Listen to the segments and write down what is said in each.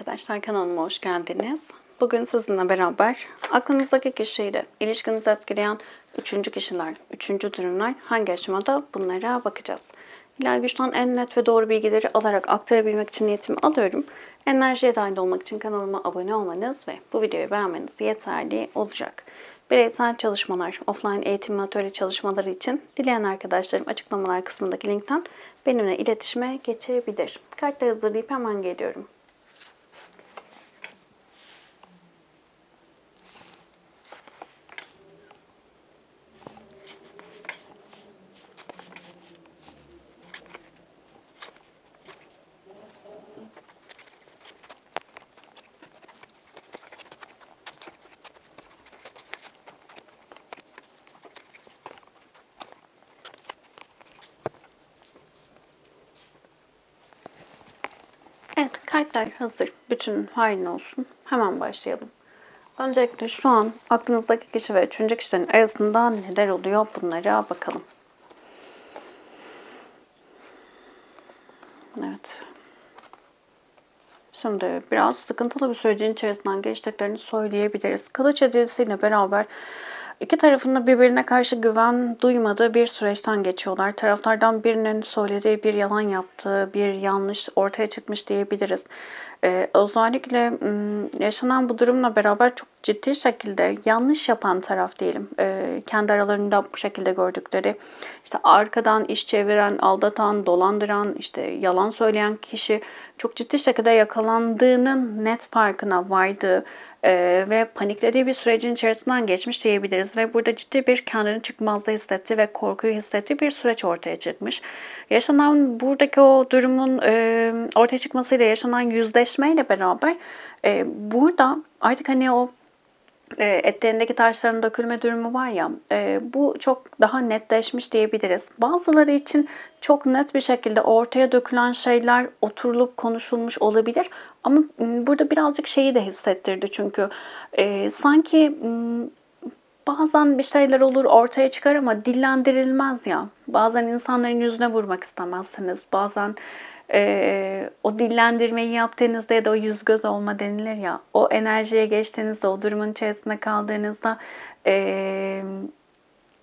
arkadaşlar kanalıma hoş geldiniz. Bugün sizinle beraber aklınızdaki kişiyle ilişkinizi etkileyen üçüncü kişiler, üçüncü durumlar hangi aşamada bunlara bakacağız. İlahi güçten en net ve doğru bilgileri alarak aktarabilmek için niyetimi alıyorum. Enerjiye dahil olmak için kanalıma abone olmanız ve bu videoyu beğenmeniz yeterli olacak. Bireysel çalışmalar, offline eğitim ve atölye çalışmaları için dileyen arkadaşlarım açıklamalar kısmındaki linkten benimle iletişime geçebilir. Kartları hazırlayıp hemen geliyorum. Kartlar hazır. Bütün hayrın olsun. Hemen başlayalım. Öncelikle şu an aklınızdaki kişi ve üçüncü kişilerin arasında neler oluyor bunlara bakalım. Evet. Şimdi biraz sıkıntılı bir sürecin içerisinden geçtiklerini söyleyebiliriz. Kılıç hediyesiyle beraber iki tarafında birbirine karşı güven duymadığı bir süreçten geçiyorlar. Taraflardan birinin söylediği bir yalan yaptığı, bir yanlış ortaya çıkmış diyebiliriz. Ee, özellikle yaşanan bu durumla beraber çok ciddi şekilde yanlış yapan taraf diyelim. Ee, kendi aralarında bu şekilde gördükleri işte arkadan iş çeviren, aldatan, dolandıran, işte yalan söyleyen kişi çok ciddi şekilde yakalandığının net farkına vardığı e, ve paniklediği bir sürecin içerisinden geçmiş diyebiliriz. Ve burada ciddi bir kendini çıkmazda hissettiği ve korkuyu hissettiği bir süreç ortaya çıkmış. Yaşanan buradaki o durumun e, ortaya çıkmasıyla yaşanan yüzleşmeyle beraber e, burada artık hani o e, etlerindeki taşların dökülme durumu var ya e, bu çok daha netleşmiş diyebiliriz. Bazıları için çok net bir şekilde ortaya dökülen şeyler oturulup konuşulmuş olabilir ama burada birazcık şeyi de hissettirdi çünkü e, sanki bazen bir şeyler olur ortaya çıkar ama dillendirilmez ya. Bazen insanların yüzüne vurmak istemezsiniz. Bazen e, o dillendirmeyi yaptığınızda ya da o yüz göz olma denilir ya. O enerjiye geçtiğinizde, o durumun içerisinde kaldığınızda e,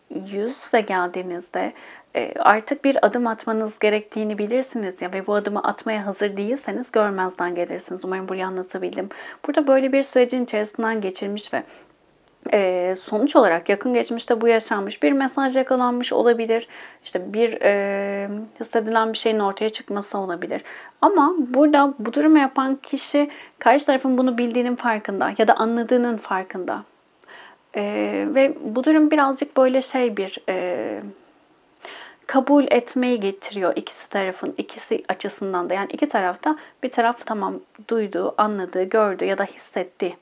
yüze geldiğinizde e, artık bir adım atmanız gerektiğini bilirsiniz ya ve bu adımı atmaya hazır değilseniz görmezden gelirsiniz. Umarım burayı anlatabildim. Burada böyle bir sürecin içerisinden geçirmiş ve e, sonuç olarak yakın geçmişte bu yaşanmış bir mesaj yakalanmış olabilir. İşte bir e, hissedilen bir şeyin ortaya çıkması olabilir. Ama burada bu durumu yapan kişi karşı tarafın bunu bildiğinin farkında ya da anladığının farkında. E, ve bu durum birazcık böyle şey bir e, kabul etmeyi getiriyor ikisi tarafın ikisi açısından da. Yani iki tarafta bir taraf tamam duydu, anladı, gördü ya da hissetti.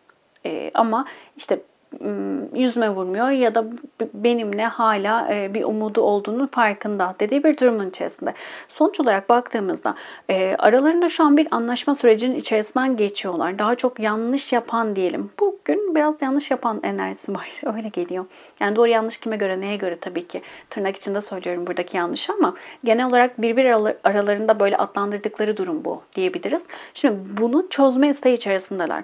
E, ama işte yüzme vurmuyor ya da benimle hala e, bir umudu olduğunun farkında dediği bir durumun içerisinde. Sonuç olarak baktığımızda e, aralarında şu an bir anlaşma sürecinin içerisinden geçiyorlar. Daha çok yanlış yapan diyelim. Bugün biraz yanlış yapan enerjisi var. Öyle geliyor. Yani doğru yanlış kime göre neye göre tabii ki tırnak içinde söylüyorum buradaki yanlış ama genel olarak birbir aralarında böyle adlandırdıkları durum bu diyebiliriz. Şimdi bunu çözme isteği içerisindeler.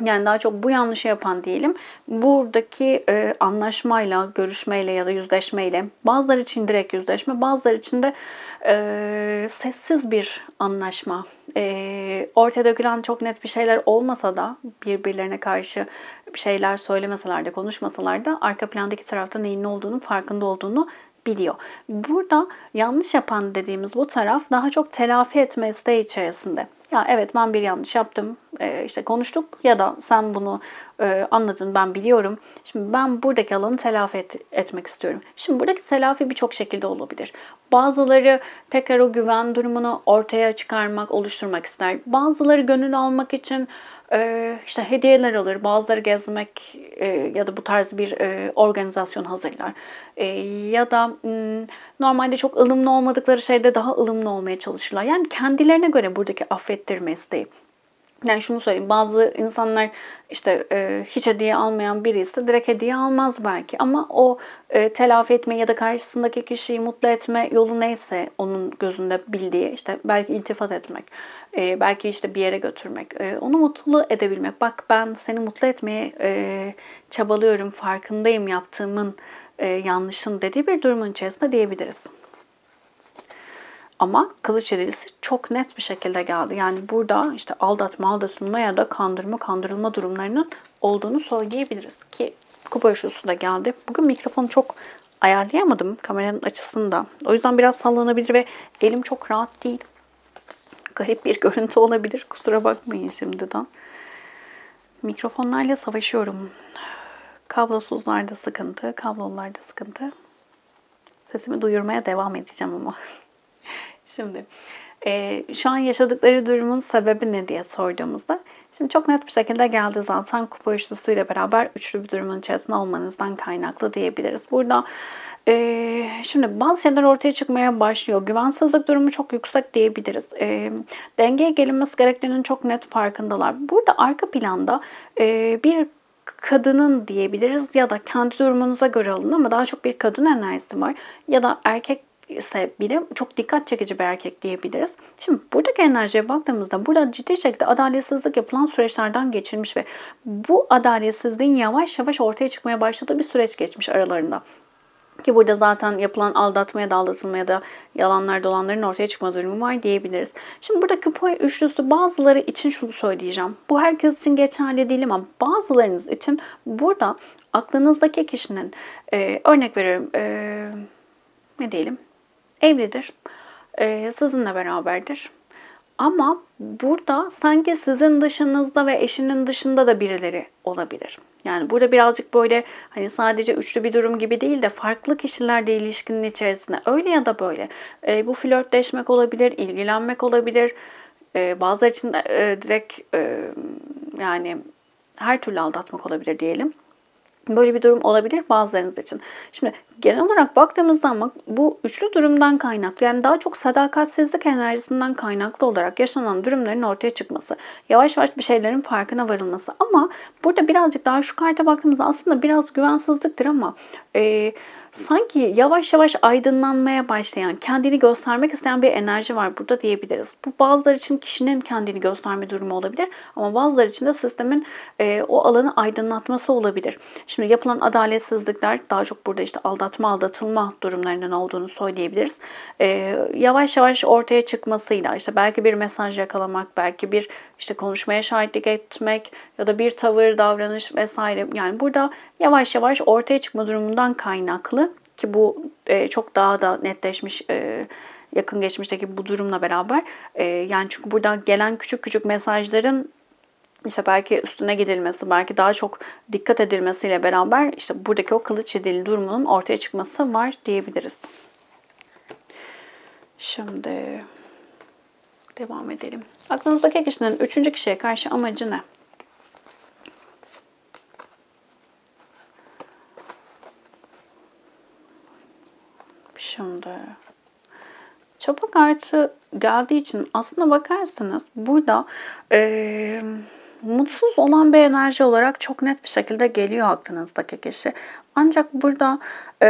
Yani daha çok bu yanlışı yapan diyelim. Buradaki e, anlaşmayla, görüşmeyle ya da yüzleşmeyle bazıları için direkt yüzleşme, bazıları için de e, sessiz bir anlaşma. E, ortaya dökülen çok net bir şeyler olmasa da birbirlerine karşı bir şeyler söylemeseler de konuşmasalar da arka plandaki tarafta neyin ne olduğunu farkında olduğunu biliyor. Burada yanlış yapan dediğimiz bu taraf daha çok telafi etme isteği içerisinde. Ya evet ben bir yanlış yaptım, ee, işte konuştuk ya da sen bunu e, anladın ben biliyorum. Şimdi ben buradaki alanı telafi et, etmek istiyorum. Şimdi buradaki telafi birçok şekilde olabilir. Bazıları tekrar o güven durumunu ortaya çıkarmak, oluşturmak ister. Bazıları gönül almak için e, işte hediyeler alır, bazıları gezmek e, ya da bu tarz bir e, organizasyon hazırlar. E, ya da m, normalde çok ılımlı olmadıkları şeyde daha ılımlı olmaya çalışırlar. Yani kendilerine göre buradaki affettirme isteği. Yani şunu söyleyeyim bazı insanlar işte e, hiç hediye almayan biri ise direkt hediye almaz belki ama o e, telafi etme ya da karşısındaki kişiyi mutlu etme yolu neyse onun gözünde bildiği işte belki iltifat etmek, e, belki işte bir yere götürmek, e, onu mutlu edebilmek. Bak ben seni mutlu etmeye e, çabalıyorum, farkındayım yaptığımın e, yanlışın dediği bir durumun içerisinde diyebiliriz. Ama kılıç yedilisi çok net bir şekilde geldi. Yani burada işte aldatma, aldatılma ya da kandırma, kandırılma durumlarının olduğunu söyleyebiliriz. Ki kupa üçlüsü de geldi. Bugün mikrofonu çok ayarlayamadım kameranın açısını da. O yüzden biraz sallanabilir ve elim çok rahat değil. Garip bir görüntü olabilir. Kusura bakmayın şimdiden. Mikrofonlarla savaşıyorum. Kablosuzlarda sıkıntı, kablolularda sıkıntı. Sesimi duyurmaya devam edeceğim ama. Şimdi e, şu an yaşadıkları durumun sebebi ne diye sorduğumuzda şimdi çok net bir şekilde geldi zaten kupa üçlüsüyle beraber üçlü bir durumun içerisinde olmanızdan kaynaklı diyebiliriz. Burada e, şimdi bazı şeyler ortaya çıkmaya başlıyor. Güvensizlik durumu çok yüksek diyebiliriz. E, dengeye gelinmesi gerektiğinin çok net farkındalar. Burada arka planda e, bir kadının diyebiliriz ya da kendi durumunuza göre alın ama daha çok bir kadın enerjisi var ya da erkek ise bile çok dikkat çekici bir erkek diyebiliriz. Şimdi buradaki enerjiye baktığımızda burada ciddi şekilde adaletsizlik yapılan süreçlerden geçirmiş ve bu adaletsizliğin yavaş yavaş ortaya çıkmaya başladığı bir süreç geçmiş aralarında. Ki burada zaten yapılan aldatmaya da aldatılmaya da yalanlar dolanların ortaya çıkma durumu var diyebiliriz. Şimdi burada kupa üçlüsü bazıları için şunu söyleyeceğim. Bu herkes için geçerli değil ama bazılarınız için burada aklınızdaki kişinin e, örnek veriyorum e, ne diyelim evlidir. E, sizinle beraberdir. Ama burada sanki sizin dışınızda ve eşinin dışında da birileri olabilir. Yani burada birazcık böyle hani sadece üçlü bir durum gibi değil de farklı kişilerle ilişkinin içerisinde öyle ya da böyle. E, bu flörtleşmek olabilir, ilgilenmek olabilir. E, bazıları için de, e, direkt e, yani her türlü aldatmak olabilir diyelim. Böyle bir durum olabilir bazılarınız için. Şimdi genel olarak baktığımızda ama bu üçlü durumdan kaynaklı yani daha çok sadakatsizlik enerjisinden kaynaklı olarak yaşanan durumların ortaya çıkması. Yavaş yavaş bir şeylerin farkına varılması. Ama burada birazcık daha şu karta baktığımızda aslında biraz güvensizliktir ama e, sanki yavaş yavaş aydınlanmaya başlayan, kendini göstermek isteyen bir enerji var burada diyebiliriz. Bu bazıları için kişinin kendini gösterme durumu olabilir ama bazıları için de sistemin e, o alanı aydınlatması olabilir. Şimdi yapılan adaletsizlikler daha çok burada işte aldatma, aldatılma durumlarının olduğunu söyleyebiliriz. E, yavaş yavaş ortaya çıkmasıyla işte belki bir mesaj yakalamak, belki bir işte konuşmaya şahitlik etmek ya da bir tavır, davranış vesaire. Yani burada yavaş yavaş ortaya çıkma durumundan kaynaklı ki bu e, çok daha da netleşmiş e, yakın geçmişteki bu durumla beraber e, yani çünkü burada gelen küçük küçük mesajların işte belki üstüne gidilmesi, belki daha çok dikkat edilmesiyle beraber işte buradaki o kılıç yedili durumunun ortaya çıkması var diyebiliriz. Şimdi devam edelim. Aklınızdaki kişinin üçüncü kişiye karşı amacı ne? Şimdi çapa kartı geldiği için aslında bakarsanız burada e, mutsuz olan bir enerji olarak çok net bir şekilde geliyor aklınızdaki kişi. Ancak burada e,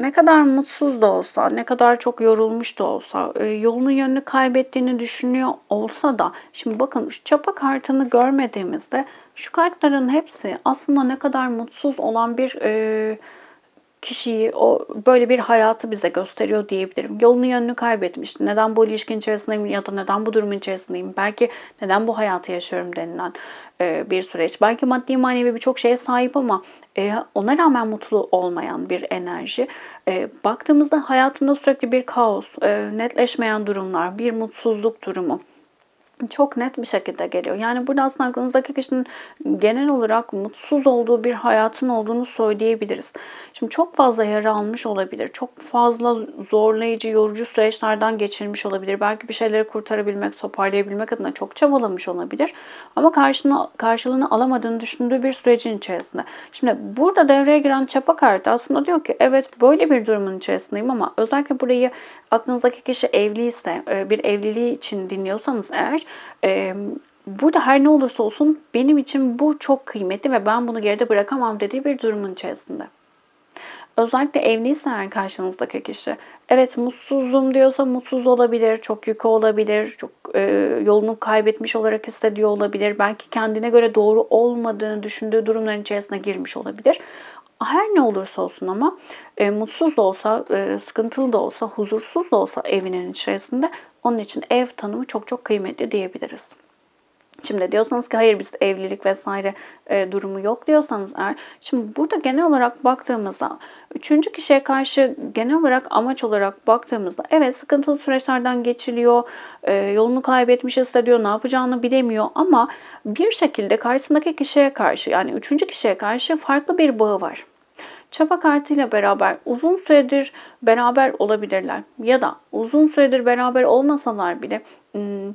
ne kadar mutsuz da olsa, ne kadar çok yorulmuş da olsa, e, yolunu yönünü kaybettiğini düşünüyor olsa da, şimdi bakın şu çapa kartını görmediğimizde şu kartların hepsi aslında ne kadar mutsuz olan bir e, kişiyi, o böyle bir hayatı bize gösteriyor diyebilirim. Yolunu yönünü kaybetmiş. Neden bu ilişkin içerisindeyim ya da neden bu durumun içerisindeyim? Belki neden bu hayatı yaşıyorum denilen e, bir süreç. Belki maddi manevi birçok şeye sahip ama e, ona rağmen mutlu olmayan bir enerji. E, baktığımızda hayatında sürekli bir kaos, netleşmeyen durumlar, bir mutsuzluk durumu çok net bir şekilde geliyor. Yani burada aslında aklınızdaki kişinin genel olarak mutsuz olduğu bir hayatın olduğunu söyleyebiliriz. Şimdi çok fazla yara almış olabilir. Çok fazla zorlayıcı, yorucu süreçlerden geçirmiş olabilir. Belki bir şeyleri kurtarabilmek, toparlayabilmek adına çok çabalamış olabilir. Ama karşına, karşılığını alamadığını düşündüğü bir sürecin içerisinde. Şimdi burada devreye giren çapa kartı aslında diyor ki evet böyle bir durumun içerisindeyim ama özellikle burayı aklınızdaki kişi evliyse, e, bir evliliği için dinliyorsanız eğer burada her ne olursa olsun benim için bu çok kıymetli ve ben bunu geride bırakamam dediği bir durumun içerisinde. Özellikle evliyse eğer karşınızdaki kişi, evet mutsuzum diyorsa mutsuz olabilir, çok yükü olabilir, çok e, yolunu kaybetmiş olarak hissediyor olabilir, belki kendine göre doğru olmadığını düşündüğü durumların içerisine girmiş olabilir. Her ne olursa olsun ama e, mutsuz da olsa, e, sıkıntılı da olsa, huzursuz da olsa evinin içerisinde onun için ev tanımı çok çok kıymetli diyebiliriz. Şimdi diyorsanız ki hayır biz evlilik vesaire e, durumu yok diyorsanız eğer. Şimdi burada genel olarak baktığımızda üçüncü kişiye karşı genel olarak amaç olarak baktığımızda evet sıkıntılı süreçlerden geçiliyor, e, yolunu kaybetmiş hissediyor, ne yapacağını bilemiyor ama bir şekilde karşısındaki kişiye karşı yani üçüncü kişiye karşı farklı bir bağı var. Çapa kartıyla beraber uzun süredir beraber olabilirler ya da uzun süredir beraber olmasalar bile hmm,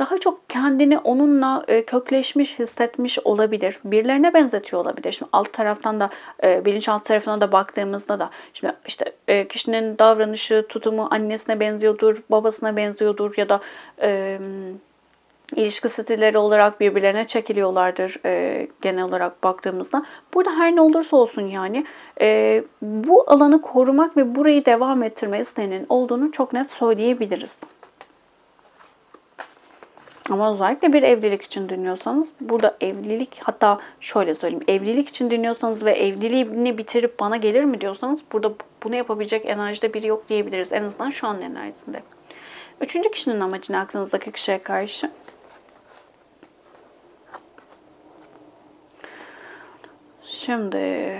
daha çok kendini onunla e, kökleşmiş hissetmiş olabilir. Birilerine benzetiyor olabilir. Şimdi alt taraftan da e, bilinçaltı tarafına da baktığımızda da şimdi işte e, kişinin davranışı, tutumu annesine benziyordur, babasına benziyordur ya da e, ilişki stilleri olarak birbirlerine çekiliyorlardır e, genel olarak baktığımızda. Burada her ne olursa olsun yani e, bu alanı korumak ve burayı devam ettirme isteğinin olduğunu çok net söyleyebiliriz. Ama özellikle bir evlilik için dinliyorsanız burada evlilik hatta şöyle söyleyeyim evlilik için dinliyorsanız ve evliliğini bitirip bana gelir mi diyorsanız burada bunu yapabilecek enerjide biri yok diyebiliriz. En azından şu an enerjisinde. Üçüncü kişinin amacı ne aklınızdaki kişiye karşı? Şimdi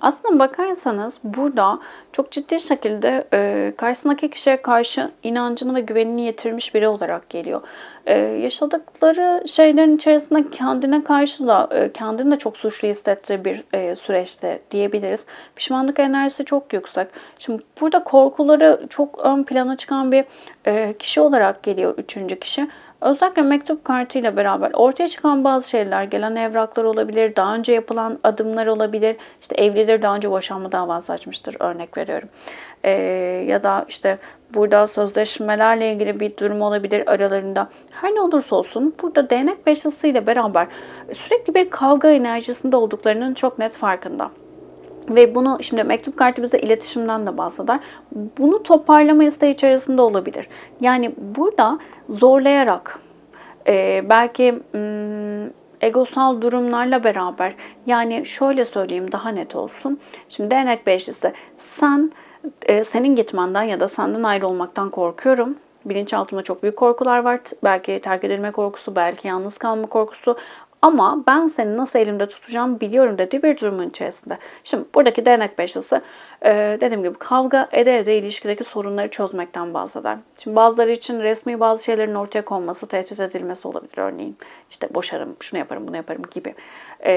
aslında bakarsanız burada çok ciddi şekilde e, karşısındaki kişiye karşı inancını ve güvenini yitirmiş biri olarak geliyor. E, yaşadıkları şeylerin içerisinde kendine karşı da e, kendini de çok suçlu hissettiği bir e, süreçte diyebiliriz. Pişmanlık enerjisi çok yüksek. Şimdi burada korkuları çok ön plana çıkan bir e, kişi olarak geliyor üçüncü kişi. Özellikle mektup kartıyla beraber ortaya çıkan bazı şeyler, gelen evraklar olabilir, daha önce yapılan adımlar olabilir. İşte evlidir daha önce boşanma davası açmıştır örnek veriyorum. Ee, ya da işte burada sözleşmelerle ilgili bir durum olabilir aralarında. Her ne olursa olsun burada değnek beşlisi ile beraber sürekli bir kavga enerjisinde olduklarının çok net farkında. Ve bunu şimdi mektup kartı bize iletişimden de bahseder. Bunu toparlama isteği içerisinde olabilir. Yani burada zorlayarak e, belki hmm, egosal durumlarla beraber yani şöyle söyleyeyim daha net olsun. Şimdi değnek beşlisi sen e, senin gitmenden ya da senden ayrı olmaktan korkuyorum. Bilinçaltımda çok büyük korkular var. Belki terk edilme korkusu, belki yalnız kalma korkusu. Ama ben seni nasıl elimde tutacağım biliyorum dediği bir durumun içerisinde. Şimdi buradaki değnek beşlisi e, dediğim gibi kavga ede ede ilişkideki sorunları çözmekten bahseder. Şimdi bazıları için resmi bazı şeylerin ortaya konması, tehdit edilmesi olabilir örneğin. İşte boşarım, şunu yaparım, bunu yaparım gibi. E,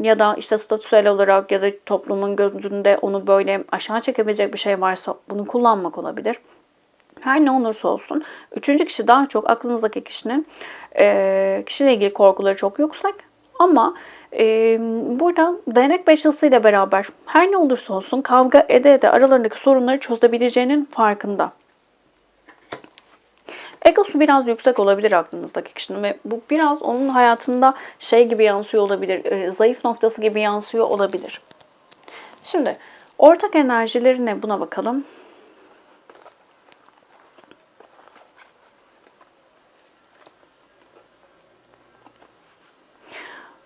ya da işte statüsel olarak ya da toplumun gözünde onu böyle aşağı çekebilecek bir şey varsa bunu kullanmak olabilir. Her ne olursa olsun üçüncü kişi daha çok aklınızdaki kişinin e, kişiyle ilgili korkuları çok yüksek ama e, burada dayanak ile beraber her ne olursa olsun kavga ede ede aralarındaki sorunları çözebileceğinin farkında. Egosu biraz yüksek olabilir aklınızdaki kişinin ve bu biraz onun hayatında şey gibi yansıyor olabilir, e, zayıf noktası gibi yansıyor olabilir. Şimdi ortak enerjileri ne buna bakalım.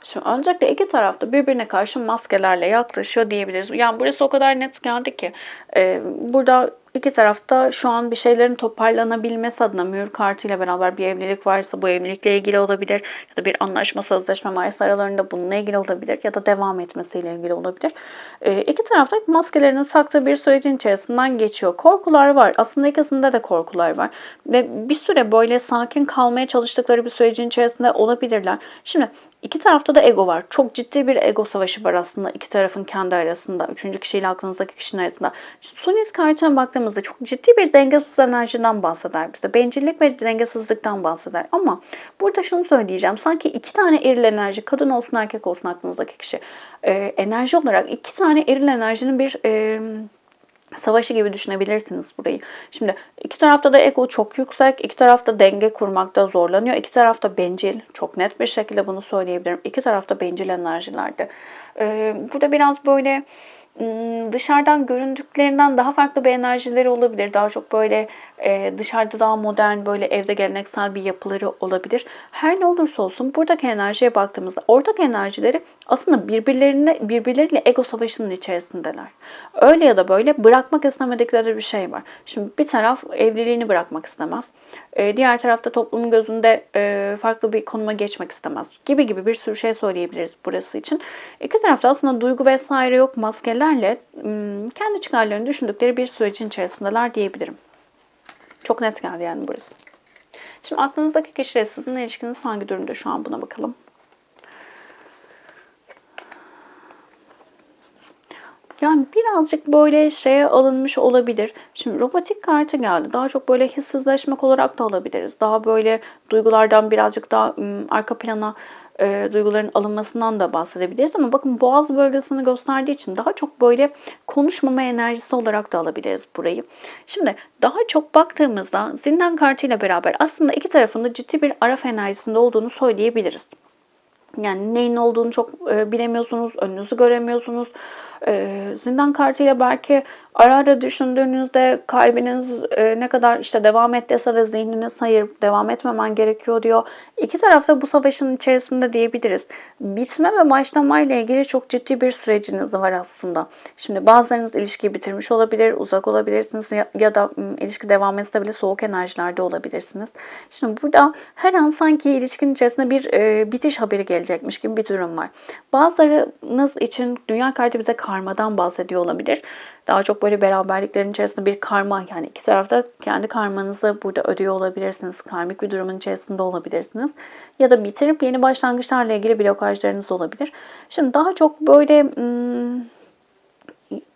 Şimdi öncelikle iki tarafta birbirine karşı maskelerle yaklaşıyor diyebiliriz. Yani burası o kadar net geldi ki e, burada iki tarafta şu an bir şeylerin toparlanabilmesi adına mühür kartıyla beraber bir evlilik varsa bu evlilikle ilgili olabilir ya da bir anlaşma sözleşme varsa aralarında bununla ilgili olabilir ya da devam etmesiyle ilgili olabilir. E, iki tarafta maskelerini taktığı bir sürecin içerisinden geçiyor. Korkular var. Aslında ikisinde de korkular var. Ve bir süre böyle sakin kalmaya çalıştıkları bir sürecin içerisinde olabilirler. Şimdi İki tarafta da ego var. Çok ciddi bir ego savaşı var aslında iki tarafın kendi arasında. Üçüncü kişiyle aklınızdaki kişinin arasında. Sunnis kartına baktığımızda çok ciddi bir dengesiz enerjiden bahseder bize. Bencillik ve dengesizlikten bahseder. Ama burada şunu söyleyeceğim. Sanki iki tane eril enerji, kadın olsun erkek olsun aklınızdaki kişi. E, enerji olarak iki tane eril enerjinin bir... E, savaşı gibi düşünebilirsiniz burayı. Şimdi iki tarafta da ego çok yüksek, iki tarafta denge kurmakta zorlanıyor. İki tarafta bencil, çok net bir şekilde bunu söyleyebilirim. İki tarafta bencil enerjilerde. Ee, burada biraz böyle dışarıdan göründüklerinden daha farklı bir enerjileri olabilir. Daha çok böyle e, dışarıda daha modern, böyle evde geleneksel bir yapıları olabilir. Her ne olursa olsun buradaki enerjiye baktığımızda ortak enerjileri aslında birbirlerine birbirleriyle ego savaşının içerisindeler. Öyle ya da böyle bırakmak istemedikleri bir şey var. Şimdi bir taraf evliliğini bırakmak istemez. E, diğer tarafta toplumun gözünde e, farklı bir konuma geçmek istemez. Gibi gibi bir sürü şey söyleyebiliriz burası için. İki tarafta aslında duygu vesaire yok maskelerle ım, kendi çıkarlarını düşündükleri bir sürecin içerisindeler diyebilirim. Çok net geldi yani burası. Şimdi aklınızdaki kişiyle sizin ilişkiniz hangi durumda şu an buna bakalım. Yani birazcık böyle şeye alınmış olabilir. Şimdi robotik kartı geldi. Daha çok böyle hissizleşmek olarak da alabiliriz. Daha böyle duygulardan birazcık daha ım, arka plana e, duyguların alınmasından da bahsedebiliriz. Ama bakın boğaz bölgesini gösterdiği için daha çok böyle konuşmama enerjisi olarak da alabiliriz burayı. Şimdi daha çok baktığımızda zindan kartıyla beraber aslında iki tarafında ciddi bir araf enerjisinde olduğunu söyleyebiliriz. Yani neyin olduğunu çok e, bilemiyorsunuz, önünüzü göremiyorsunuz. E, zindan kartıyla belki ara ara düşündüğünüzde kalbiniz e, ne kadar işte devam et dese de zihniniz hayır devam etmemen gerekiyor diyor. İki tarafta bu savaşın içerisinde diyebiliriz. Bitme ve başlamayla ilgili çok ciddi bir süreciniz var aslında. Şimdi bazılarınız ilişkiyi bitirmiş olabilir, uzak olabilirsiniz ya, ya da ilişki devam etse bile soğuk enerjilerde olabilirsiniz. Şimdi burada her an sanki ilişkinin içerisinde bir e, bitiş haberi gelecekmiş gibi bir durum var. Bazılarınız için dünya kartı bize karmadan bahsediyor olabilir. Daha çok böyle beraberliklerin içerisinde bir karma yani iki tarafta kendi karmanızı burada ödüyor olabilirsiniz. Karmik bir durumun içerisinde olabilirsiniz. Ya da bitirip yeni başlangıçlarla ilgili blokajlarınız olabilir. Şimdi daha çok böyle hmm,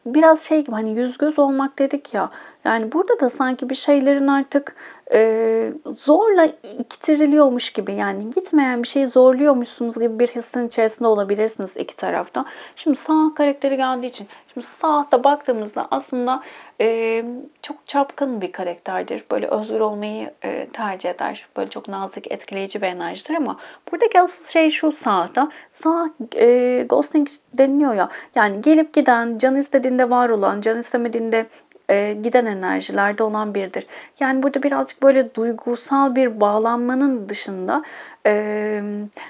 biraz şey gibi hani yüz göz olmak dedik ya. Yani burada da sanki bir şeylerin artık e, zorla ittiriliyormuş gibi yani gitmeyen bir şeyi zorluyormuşsunuz gibi bir hissin içerisinde olabilirsiniz iki tarafta. Şimdi sağ karakteri geldiği için şimdi sağda baktığımızda aslında e, çok çapkın bir karakterdir. Böyle özgür olmayı e, tercih eder. Böyle çok nazik, etkileyici bir enerjidir ama buradaki asıl şey şu sağda. Sağ e, ghosting deniliyor ya. Yani gelip giden, can istediğinde var olan, can istemediğinde e, giden enerjilerde olan biridir. Yani burada birazcık böyle duygusal bir bağlanmanın dışında e,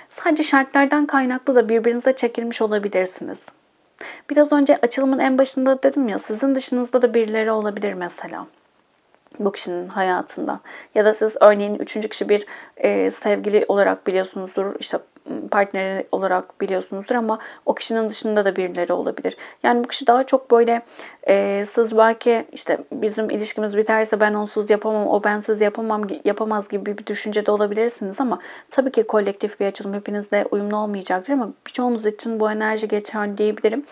sadece şartlardan kaynaklı da birbirinize çekilmiş olabilirsiniz. Biraz önce açılımın en başında dedim ya sizin dışınızda da birileri olabilir mesela bu kişinin hayatında. Ya da siz örneğin üçüncü kişi bir e, sevgili olarak biliyorsunuzdur. işte partneri olarak biliyorsunuzdur ama o kişinin dışında da birileri olabilir. Yani bu kişi daha çok böyle e, siz belki işte bizim ilişkimiz biterse ben onsuz yapamam, o bensiz yapamam yapamaz gibi bir düşüncede olabilirsiniz ama tabii ki kolektif bir açılım hepinizle uyumlu olmayacaktır ama birçoğunuz için bu enerji geçerli diyebilirim.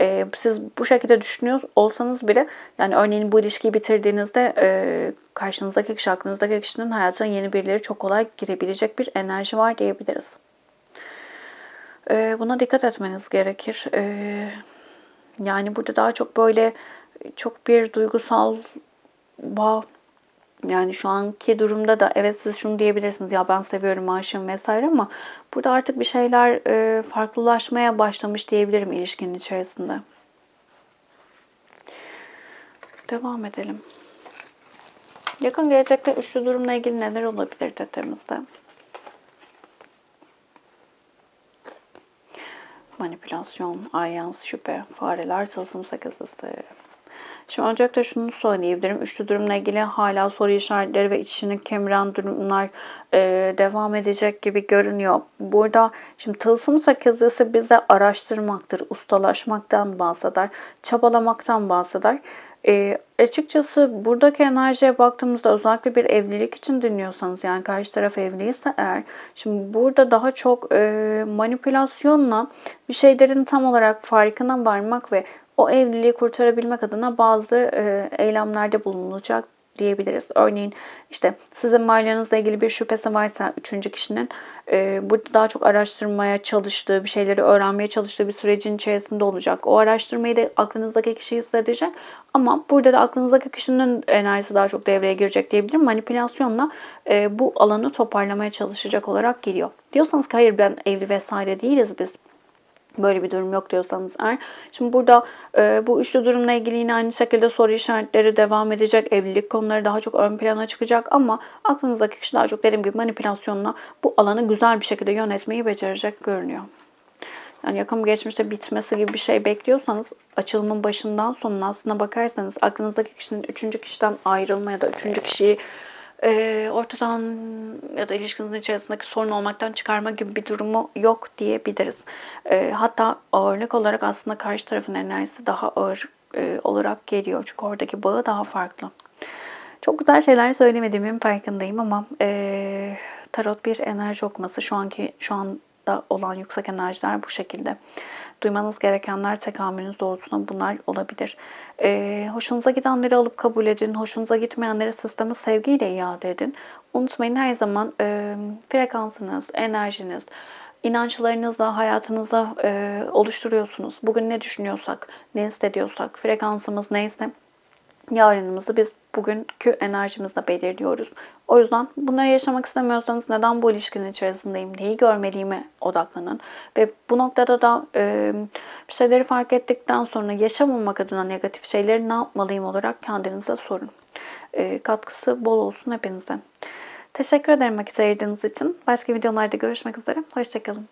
E, siz bu şekilde düşünüyor olsanız bile yani örneğin bu ilişkiyi bitirdiğinizde e, karşınızdaki kişi, aklınızdaki kişinin hayatına yeni birileri çok kolay girebilecek bir enerji var diyebiliriz. Buna dikkat etmeniz gerekir. Yani burada daha çok böyle çok bir duygusal bağ yani şu anki durumda da evet siz şunu diyebilirsiniz ya ben seviyorum aşığım vesaire ama burada artık bir şeyler farklılaşmaya başlamış diyebilirim ilişkinin içerisinde. Devam edelim. Yakın gelecekte üçlü durumla ilgili neler olabilir detemizde? Manipülasyon, alyans, şüphe, fareler, tılsım sakızlısı. Şimdi öncelikle şunu söyleyebilirim. Üçlü durumla ilgili hala soru işaretleri ve içini kemiren durumlar e, devam edecek gibi görünüyor. Burada şimdi tılsım sakızlısı bize araştırmaktır, ustalaşmaktan bahseder, çabalamaktan bahseder. E, açıkçası buradaki enerjiye baktığımızda özellikle bir evlilik için dinliyorsanız yani karşı taraf evliyse eğer şimdi burada daha çok e, manipülasyonla bir şeylerin tam olarak farkına varmak ve o evliliği kurtarabilmek adına bazı e, eylemlerde bulunulacak diyebiliriz. Örneğin işte sizin varlığınızla ilgili bir şüphesi varsa üçüncü kişinin e, burada daha çok araştırmaya çalıştığı, bir şeyleri öğrenmeye çalıştığı bir sürecin içerisinde olacak. O araştırmayı da aklınızdaki kişi hissedecek ama burada da aklınızdaki kişinin enerjisi daha çok devreye girecek diyebilirim. Manipülasyonla e, bu alanı toparlamaya çalışacak olarak geliyor. Diyorsanız ki hayır ben evli vesaire değiliz biz böyle bir durum yok diyorsanız eğer. Şimdi burada e, bu üçlü durumla ilgili yine aynı şekilde soru işaretleri devam edecek. Evlilik konuları daha çok ön plana çıkacak ama aklınızdaki kişi daha çok dediğim gibi manipülasyonla bu alanı güzel bir şekilde yönetmeyi becerecek görünüyor. Yani yakın geçmişte bitmesi gibi bir şey bekliyorsanız açılımın başından sonuna aslına bakarsanız aklınızdaki kişinin üçüncü kişiden ayrılma ya da üçüncü kişiyi e, ortadan ya da ilişkinizin içerisindeki sorun olmaktan çıkarma gibi bir durumu yok diyebiliriz. E, hatta ağırlık olarak aslında karşı tarafın enerjisi daha ağır e, olarak geliyor. Çünkü oradaki bağı daha farklı. Çok güzel şeyler söylemediğimin farkındayım ama e, tarot bir enerji okuması. Şu anki şu anda olan yüksek enerjiler bu şekilde. Duymanız gerekenler tekamülünüz doğrultusunda bunlar olabilir. E, hoşunuza gidenleri alıp kabul edin. Hoşunuza gitmeyenleri sisteme sevgiyle iade edin. Unutmayın her zaman e, frekansınız, enerjiniz, inançlarınızla hayatınızda e, oluşturuyorsunuz. Bugün ne düşünüyorsak, ne hissediyorsak, frekansımız neyse yarınımızı biz bugünkü enerjimizle belirliyoruz. O yüzden bunları yaşamak istemiyorsanız neden bu ilişkinin içerisindeyim, neyi görmeliyime odaklanın. Ve bu noktada da e, bir şeyleri fark ettikten sonra yaşamamak adına negatif şeyleri ne yapmalıyım olarak kendinize sorun. E, katkısı bol olsun hepinize. Teşekkür ederim vakit ayırdığınız için. Başka videolarda görüşmek üzere. Hoşçakalın.